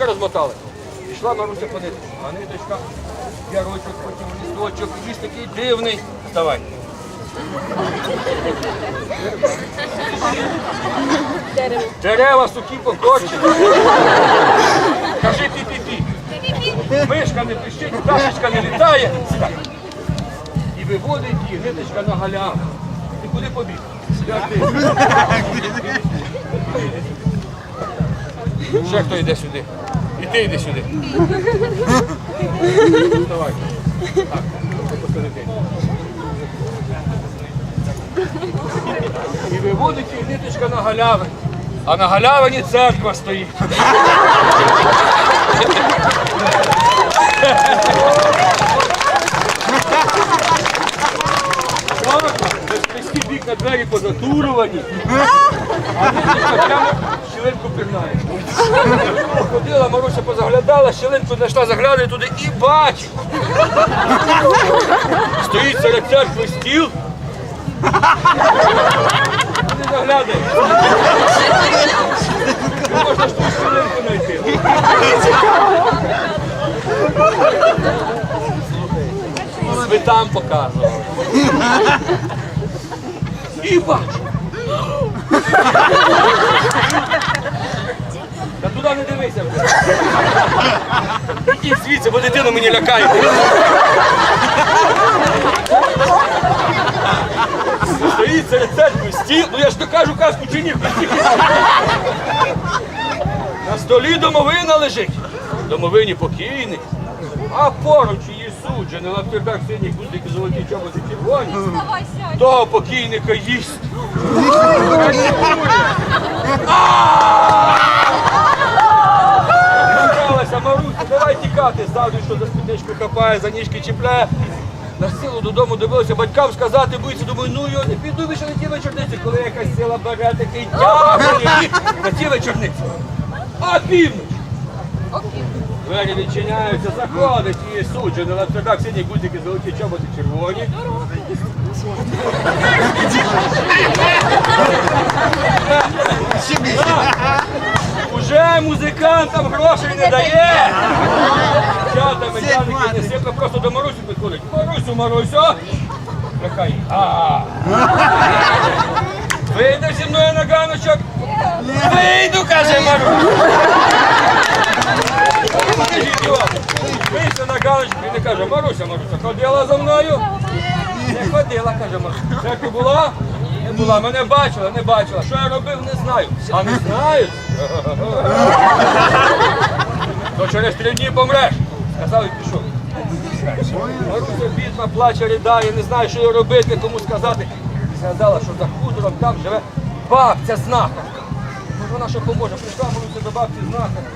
ниточка розмотали. Пішла Маруся ниточку, а ниточка, ярочок, потім лісточок, якийсь такий дивний. Вставай. Дерево. Дерева сухі покорчені. Кажи пі-пі-пі. Мишка не пищить, пташечка не літає. І виводить її ниточка на галяву. Ти куди побіг? Ще хто йде сюди? Ти йди сюди. Давай. Так. І виводить її ниточка на галявину. А на галявині церква стоїть. Без вікна двері позатуровані. А ниточка прямо в щілинку пірнає. Ходила, Маруся позаглядала, щілинку знайшла, заглянула туди і бачить. Стоїть серед церкви стіл. Не заглядає. Не можна ж ту щілинку знайти. Ви там показували. І бачу. Та туди не дивися вже. Ідіть звідси, бо дитину мені лякає. Стоїть серед церкви стіл, ну я ж то кажу казку чи ні. На столі домовина лежить. Домовині покійний. А поруч її суджений, на тепер синій гудики золоті чоботи червоні. Того покійника їсть. Злякалася Маруся, тікати, ззаду, що за спідничку хапає, за ніжки чіпляє. На силу додому дивилася, батькам сказати, боїться, думаю, ну його не піду більше на ті вечорниці, коли якась сила бере такий тягне на ті вечорниці. А північ! Двері відчиняються, заходить її суджена, на чердак сині гудзики, золоті чоботи червоні. Уже музикантам грошей не дає. Медяники просто до Марусі підходить. Марусю, Марусю. Нехай. А. Вийдеш зі мною на ганочок? Вийду, каже Марусь. Покажіть його. Вийшли на ганочку і не каже, Маруся, Маруся, ходила за мною? Не ходила, каже Маруся. Як ти була? Не була, мене бачила, не бачила. Що я робив, не знаю. А не знають? То через три дні помреш. Сказав і пішов. Маруся бідна, плаче, ридає, не знає, що їй робити, кому сказати. Сказала, що за хутором там живе бабця знахарка. Може вона що поможе. Прийшла Маруся до бабці знахарки.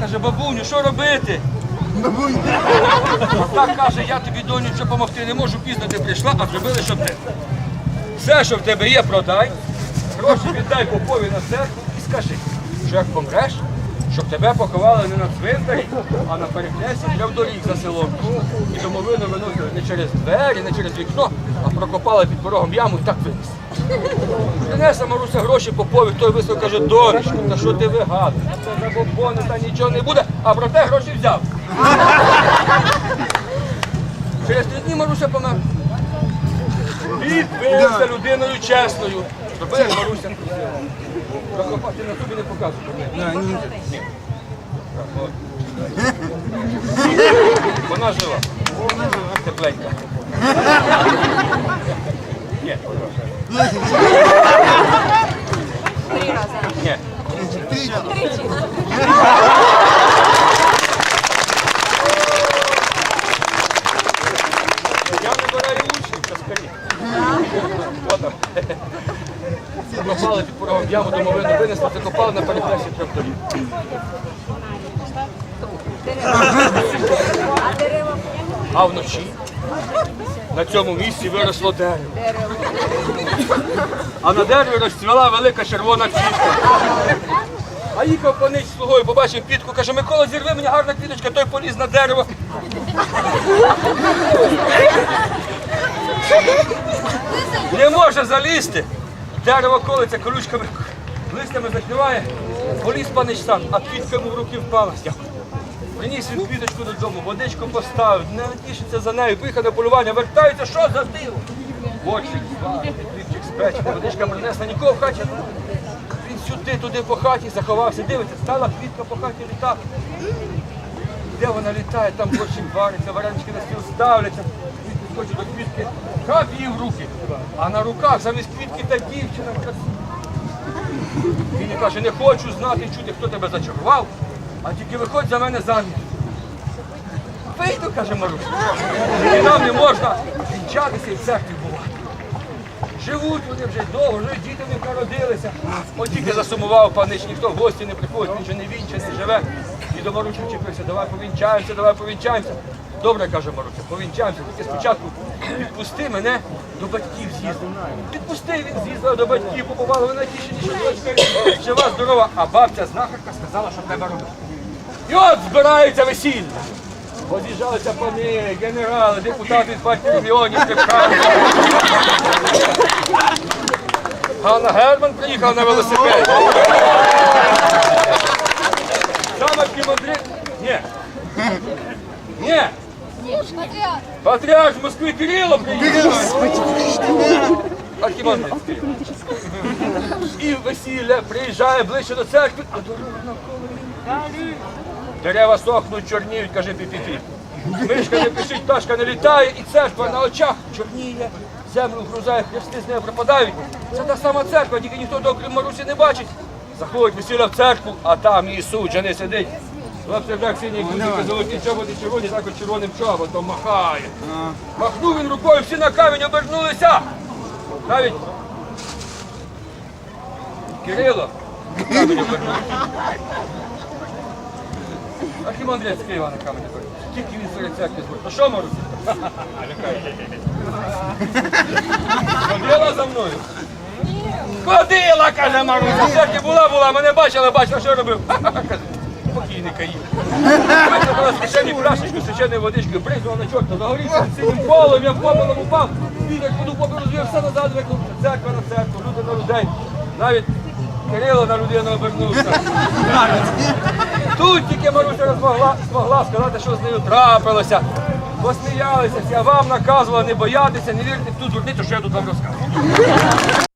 Каже, бабуню, що робити? А так каже, я тобі доню що допомогти не можу, пізно ти прийшла, а зробили, щоб ти. Все, що в тебе є, продай, гроші віддай попові на церкву і скажи, що як помреш, щоб тебе поховали не на цвинтарі, а на перехресті для доріг за селом. І домовину виносили не через двері, не через вікно, а прокопали під порогом яму і так винесли. Принесла Маруся гроші попові, той вислов каже, донечко, та що ти вигадуєш? Це забобони, та нічого не буде, а проте гроші взяв. Через три дні Маруся помер. Він виявився людиною чесною. Зробив, як Маруся. Прокопати на тобі не показує. Ні. От. Вона жива. Тепленька. Ні. Три рази. Ні. Тричі. Я скорі. Що там? Закопали під порогом яму, домовину винесли, закопали на перехресті трьох доріг. А вночі на цьому місці виросло дерево. А на дереві розцвіла велика червона квітка. А їхав панич слугою, побачив квітку, каже, Микола, зірви мені гарна квіточка, той поліз на дерево. Не може залізти. Дерево колиться колючками, листями закриває. Поліз панич сам, а квітка йому в руки впала. Приніс він квіточку додому, водичку поставив, не тішиться за нею, поїхав на полювання, вертається, що за диво? Зварений, хлібчик спечений, водичка принесла, нікого в хаті. Він сюди, туди по хаті заховався, дивиться, стала квітка по хаті літати. Де вона літає, там борщик вариться, варенички на стіл ставляться, підходить до квітки, хап її в руки, а на руках замість квітки та дівчина. Він каже, не хочу знати чути, хто тебе зачарував, а тільки виходь за мене заміж. Вийду, каже Маруся. І нам не можна вінчатися і в церкві бувати. Живуть вони вже довго, вже діти них народилися. От тільки засумував панич, ніхто в гості не приходить, він вже не живе. І до Марусі вчепився, давай повінчаємося, давай повінчаємося. Добре, каже Маруся, повінчаємося, тільки спочатку відпусти мене до батьків з'їздив. Відпусти, він з'їздив до батьків, побували, ви натішені, що дочка жива, здорова. А бабця знахарка сказала, що треба робити. І от збирається весілля. Роз'їжджалися пани, генерали, депутати з партії регіонів, депутати. Ганна Герман приїхав на велосипеді. Саме Кімандрит. Ні. Ні. З Москви Кирило приїхав. Архімандрит Кирило. І весілля приїжджає ближче до церкви, а дорога навколо. Дерева сохнуть, чорніють, каже Піпіфі. Мишка не пишить, пташка не літає, і церква на очах чорніє, землю грузає, хрести з нею пропадають. Це та сама церква, тільки ніхто до Марусі не бачить. Заходить весілля в церкву, а там Ісус вже не сидить. Хлопці вже сині кузики, золоті чоботи червоні, також червоним чоботом махає. Махнув він рукою, всі на камінь обернулися. Навіть Кирило на камінь обернувся. Архімандрит з Києва на камені бере. Тільки він серед церкви збор. Ну що, Маруся? Ходила за мною? Ходила, каже Маруся. В церкві була, була, мене бачила, бачила, що робив. Каже, Покійний каїв. Кишені пляшечку, свяченою водичкою, бризнула на чорта, загорівся синім полем, я попелом упав. Вітер подув попелу, звів, все назад викликав. Церква на церкву, люди на людей. Навіть Кирило на людину обернувся. Тут тільки Маруся розмогла змогла сказати, що з нею трапилося. Посміялися, я вам наказувала не боятися, не вірити в ту дурницю, що я тут вам розказую.